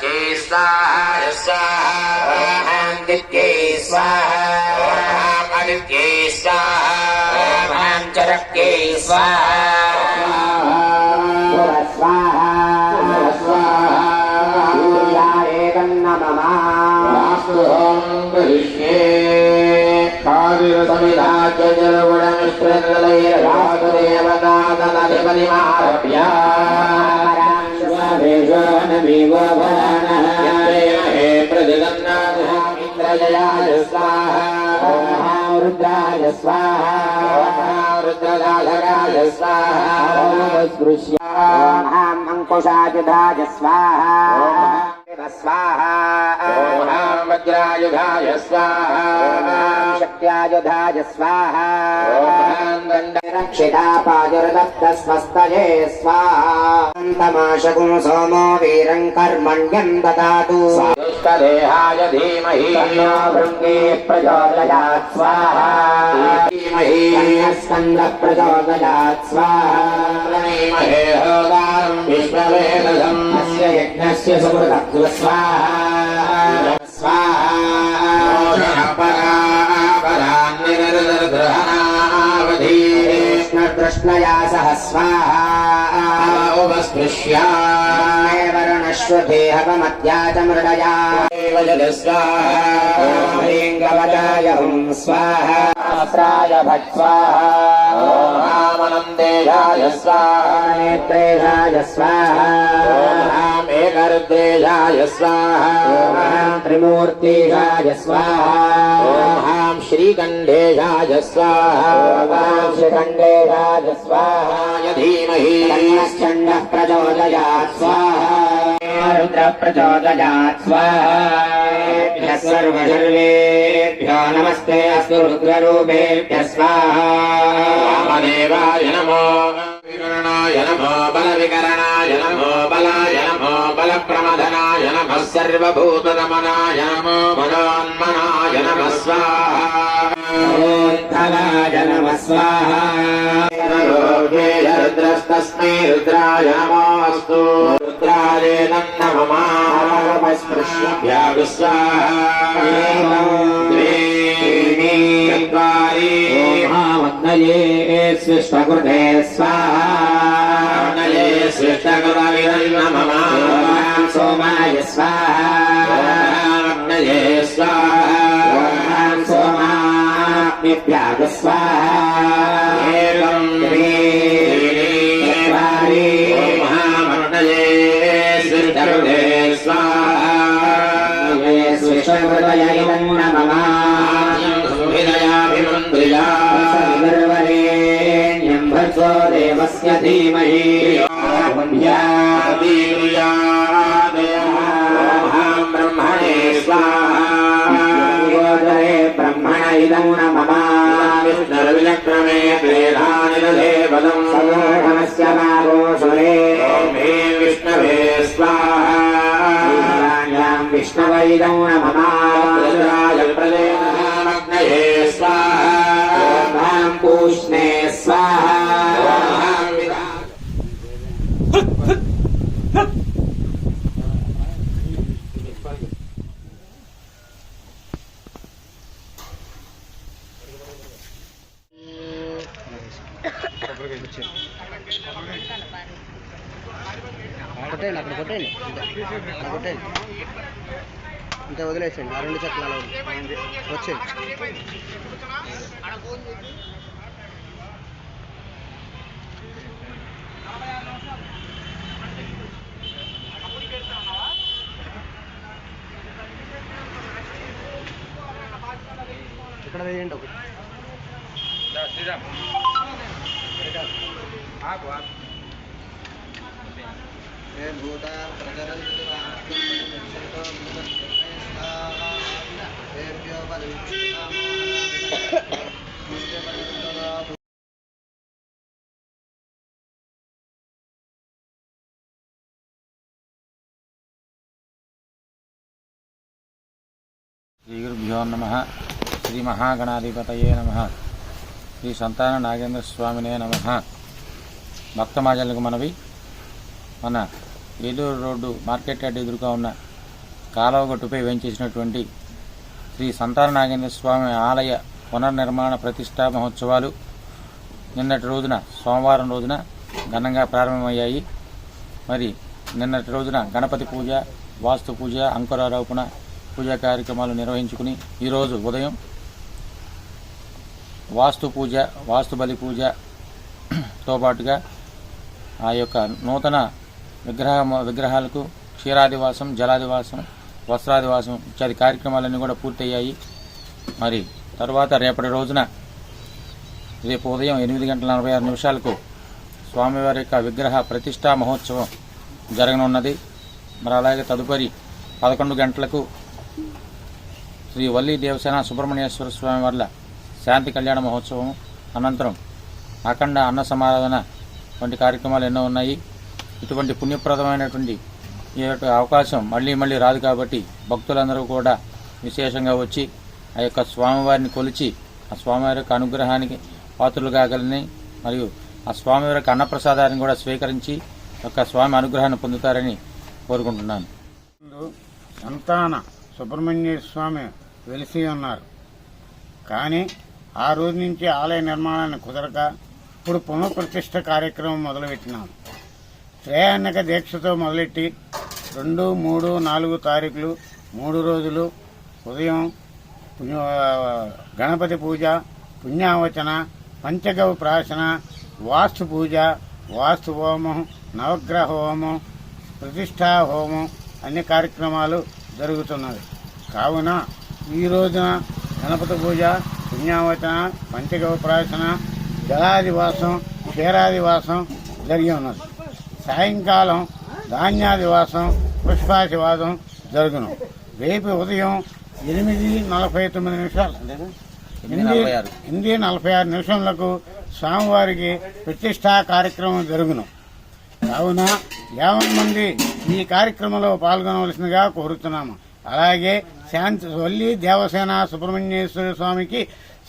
దిత్యై స్వాహ. స్వాహాం దిత్యై స్వాహాం అదిత్యై స్వాహాం చరక్యై స్వాహ స్వాహ ಮಿಶ್ರಗಳೈರಾಗುರೇವನಾದನಿಪರಿಮಾರಭ್ಯ स्वाहा स्वाहा रुद्राय स्वाहा रुद्रदाधराय स्वाहा स्पृश्याम् अङ्कुशायुधाय स्वाहा स्वाहा वज्रायुधाय स्वाहा शक्त्यायुधाय स्वाहा रक्षिता पाजुर्दत्तस्वस्तये स्वाहान्तमाशकुं सोमो वीरं कर्मण्यं ददातु दुष्टदेहाय धीमहि भृङ्गे प्रचोदयात् स्वाहा धीमहि स्कन्दः प्रचोदयात् स्वाहा प्रणीमहे होदारम् विश्ववेदम् अस्य यज्ञस्य सुहृदत्व स्वाहा स्वाहा कृष्णतृष्णया सह स्वाहा वर्णश्वदेहवमत्या च मृडया ह्रीङ्गवदाय हुं स्वाहा प्राय भट् स्वाहा देशाय स्वाहा नेत्रेशाय स्वाहा मेघरुद्रेशाय स्वाहा त्रिमूर्तिशाय स्वाहा ॐ श्रीकण्ठेशाय स्वाहा शिखण्डेशाय स्वाहा धीमहि चण्डः प्रचोदयात् स्वाहा रुद्र प्रचोदयात् स्वाहा सर्वसर्वेभ्यो नमस्ते अस्तु रुद्ररूपेभ्यः स्वाहा वामदेवाय नमो विकरणाय नमो बलविकरणाय बलप्रमदनाय नमः सर्वभूतदमनाय नमो मनोन्मनाय नमः स्वाहा नमोद्धवाय नमः स्वाहा रोगे रुद्रस्तस्मै रुद्राय नमोऽस्तु रुद्राय नमः स्वाहा द्वे चत्वारि महामग्नये स्विष्टकृते स्वाहा नये श्रेष्ठकरविरन्नमः सोमाय स्वाहा नये स्वाहा ॐ सोमाग्निभ्याग स्वाहा एकं चत्वारि महामण्डले श्रेष्ठकृते स्वाहा स्विष्टकृतय नमः सुहृदयाभिमन्त्रिया सर्वरेण्यं भर्गो देवस्य धीमहि విష్ణుర్విలక్రమే ప్రేరాణిదే బలం సమోహనస్య నాగోసురే మే విష్ణవే స్వాహాం విష్ణవైదౌ నమాయ ప్రదేన స్వాహ పూష్ణే స్వాహ కొట్టేయండి అక్కడ కొట్టేయండి. అంతే కొట్టేయండి. అంతే వదిలేసేయండి ఆ రెండు చక్రాలు వచ్చేయండి. ఇక్కడ వేయండి ఒకటి. శ్రీరామ్. భూత ప్రచరంతి శ్రీ గురుభ్యో నమ శ్రీ మహాగణాధిపతయే నమ శ్రీ సంతాన నాగేంద్ర స్వామినే నమ. భక్త మాజలకు మనవి. మన ఏలూరు రోడ్డు మార్కెట్ యార్డ్ ఎదురుగా ఉన్న కాలవగట్టుపై వేయించేసినటువంటి శ్రీ సంతాన నాగేంద్ర స్వామి ఆలయ పునర్నిర్మాణ ప్రతిష్టా మహోత్సవాలు నిన్నటి రోజున సోమవారం రోజున ఘనంగా ప్రారంభమయ్యాయి. మరి నిన్నటి రోజున గణపతి పూజ వాస్తు పూజ అంకురారోపణ పూజా కార్యక్రమాలు నిర్వహించుకుని ఈరోజు ఉదయం వాస్తు పూజ వాస్తు బలి పూజతో పాటుగా ఆ యొక్క నూతన విగ్రహ విగ్రహాలకు క్షీరాదివాసం జలాదివాసం వస్త్రాదివాసం ఇత్యాది కార్యక్రమాలన్నీ కూడా పూర్తయ్యాయి. మరి తర్వాత రేపటి రోజున రేపు ఉదయం ఎనిమిది గంటల నలభై ఆరు నిమిషాలకు స్వామివారి యొక్క విగ్రహ ప్రతిష్టా మహోత్సవం జరగనున్నది. మరి అలాగే తదుపరి పదకొండు గంటలకు శ్రీ వల్లి దేవసేన సుబ్రహ్మణ్యేశ్వర స్వామి వార్ల శాంతి కళ్యాణ మహోత్సవం అనంతరం అఖండ అన్న సమారాధన వంటి కార్యక్రమాలు ఎన్నో ఉన్నాయి. ఇటువంటి పుణ్యప్రదమైనటువంటి ఈ యొక్క అవకాశం మళ్ళీ మళ్ళీ రాదు కాబట్టి భక్తులందరూ కూడా విశేషంగా వచ్చి ఆ యొక్క స్వామివారిని కొలిచి ఆ స్వామివారి యొక్క అనుగ్రహానికి పాత్రలు కాగలని మరియు ఆ స్వామివారి యొక్క అన్నప్రసాదాన్ని కూడా స్వీకరించి యొక్క స్వామి అనుగ్రహాన్ని పొందుతారని కోరుకుంటున్నాను. సంతాన సుబ్రహ్మణ్య స్వామి వెలిసి ఉన్నారు. కానీ ఆ రోజు నుంచి ఆలయ నిర్మాణాన్ని కుదరక ఇప్పుడు పునఃప్రతిష్ఠ కార్యక్రమం మొదలుపెట్టినాం. శ్రేయాన్నక దీక్షతో మొదలెట్టి రెండు మూడు నాలుగు తారీఖులు మూడు రోజులు ఉదయం పుణ్య గణపతి పూజ పుణ్యావచన పంచగవ ప్రాసన వాస్తు పూజ వాస్తు హోమం నవగ్రహ హోమం ప్రతిష్టా హోమం అన్ని కార్యక్రమాలు జరుగుతున్నవి. కావున ఈ రోజున గణపతి పూజ పుణ్యావచన పంచగవ ప్రాశన జలాదివాసం క్షీరాదివాసం జరిగి ఉన్నది. సాయంకాలం ధాన్యాదివాసం పుష్పాశివాదం జరుగును. రేపు ఉదయం ఎనిమిది నలభై తొమ్మిది నిమిషాలు. ఎనిమిది నలభై ఆరు. ఎనిమిది నలభై ఆరు నిమిషంలకు స్వామివారికి ప్రతిష్టా కార్యక్రమం జరుగును. కావున యావన్ మంది ఈ కార్యక్రమంలో పాల్గొనవలసిందిగా కోరుతున్నాము. అలాగే శాంతి వల్లి దేవసేన సుబ్రహ్మణ్యేశ్వర స్వామికి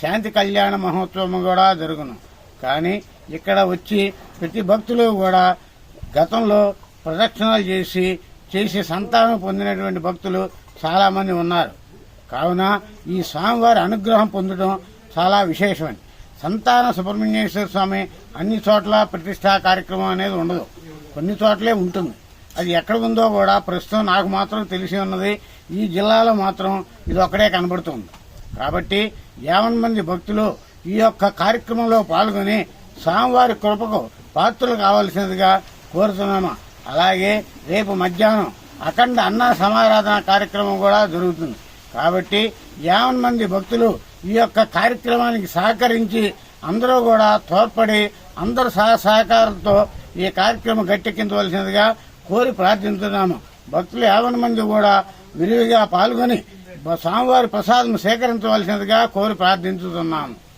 శాంతి కళ్యాణ మహోత్సవం కూడా జరుగును. కానీ ఇక్కడ వచ్చి ప్రతి భక్తులు కూడా గతంలో ప్రదక్షిణాలు చేసి చేసి సంతానం పొందినటువంటి భక్తులు చాలా మంది ఉన్నారు. కావున ఈ స్వామివారి అనుగ్రహం పొందడం చాలా విశేషమని సంతాన సుబ్రహ్మణ్యేశ్వర స్వామి అన్ని చోట్ల ప్రతిష్టా కార్యక్రమం అనేది ఉండదు. కొన్ని చోట్లే ఉంటుంది. అది ఎక్కడ ఉందో కూడా ప్రస్తుతం నాకు మాత్రం తెలిసి ఉన్నది. ఈ జిల్లాలో మాత్రం ఇది ఒక్కడే కనబడుతుంది. కాబట్టి యావన్ మంది భక్తులు ఈ యొక్క కార్యక్రమంలో పాల్గొని స్వామివారి కృపకు పాత్రలు కావాల్సినదిగా కోరుతున్నాము. అలాగే రేపు మధ్యాహ్నం అఖండ అన్న సమారాధన కార్యక్రమం కూడా జరుగుతుంది. కాబట్టి యావన్ మంది భక్తులు ఈ యొక్క కార్యక్రమానికి సహకరించి అందరూ కూడా తోడ్పడి అందరు సహ సహకారంతో ఈ కార్యక్రమం గట్టెక్కించవలసినదిగా కోరి ప్రార్థించున్నాము. భక్తులు యావన్ మంది కూడా విరివిగా పాల్గొని స్వామివారి ప్రసాదం సేకరించవలసినదిగా కోరి ప్రార్థించుతున్నాను